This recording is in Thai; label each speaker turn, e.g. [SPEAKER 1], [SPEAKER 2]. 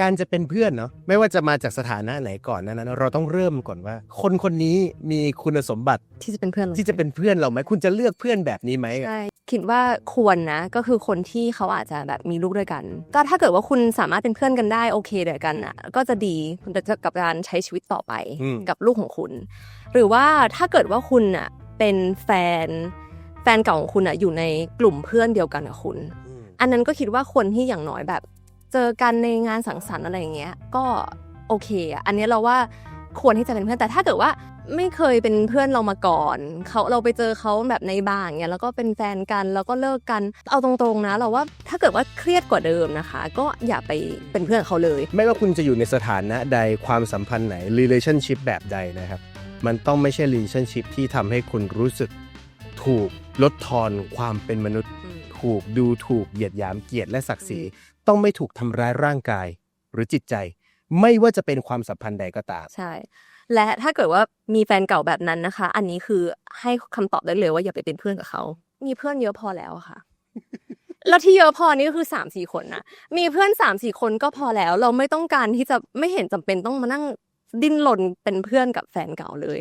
[SPEAKER 1] การจะเป็นเพื่อนเนาะไม่ว่าจะมาจากสถานะไหนก่อนนั้นนะเราต้องเริ่มก่อนว่า คนคนนี้มีคุณสมบัติ
[SPEAKER 2] ที่จะเป็นเพื่อนเรา
[SPEAKER 1] ที่จะเป็นเพื่อนเราไหมคุณจะเลือกเพื่อนแบบนี้ไหม
[SPEAKER 2] ใช่คิดว่าควรนะก็คือคนที่เขาอาจจะแบบมีลูกด้วยกัน ก็ถ้าเกิดว่าคุณสามารถเป็นเพื่อนกันได้โอเคเดียวกันอะก็จะดีกับการใช้ชีวิตต่อไป
[SPEAKER 1] อืม
[SPEAKER 2] กับลูกของคุณ หรือว่าถ้าเกิดว่าคุณอะเป็นแฟน แฟนเก่าของคุณอะอยู่ในกลุ่มเพื่อนเดียวกันกับคุณ
[SPEAKER 1] อืม
[SPEAKER 2] อันนั้นก็คิดว่าคนที่อย่างน้อยแบบ เจอกันในงานสังสรรค์อะไรอย่างเงี้ยก็โอเคอันนี้เราว่าควรที่จะเป็นเพื่อนแต่ถ้าเกิดว่าไม่เคยเป็นเพื่อนเรามาก่อนเขาเราไปเจอเขาแบบในบาร์อย่างเงี้ยแล้วก็เป็นแฟนกันแล้วก็เลิกกันเอาตรงๆนะ เราว่าถ้าเกิดว่าเครียดกว่าเดิมนะคะ ก็อย่าไปเป็นเพื่อนเขาเลย
[SPEAKER 1] ไม่ว่าคุณจะอยู่ในสถานะใดความสัมพันธ์ไหน relationship แบบใดนะครับ มันต้องไม่ใช่ relationship ที่ทำให้คุณรู้สึก ถูกลดทอนความเป็นมนุษย์
[SPEAKER 2] อืม
[SPEAKER 1] ถูกดูถูกเหยียดหยามเกียรติและศักดิ์ศรีต้องไม่ถูกทำร้ายร่างกาย หรือจิตใจ ไม่ว่าจะเป็นความสัมพันธ์ใดก็ตาม
[SPEAKER 2] ใช่ และถ้าเกิดว่ามีแฟนเก่าแบบนั้นนะคะ อันนี้คือให้คำตอบได้เลยว่าอย่าไปเป็นเพื่อนกับเขา มีเพื่อนเยอะพอแล้วอะค่ะ แล้วที่เยอะพอนี่ก็คือสามสี่คนนะมีเพื่อนสามสี่คนก็พอแล้ว เราไม่ต้องการที่จะไม่เห็นจำเป็นต้องมานั่งดิ้นรนเป็นเพื่อนกับแฟนเก่าเลย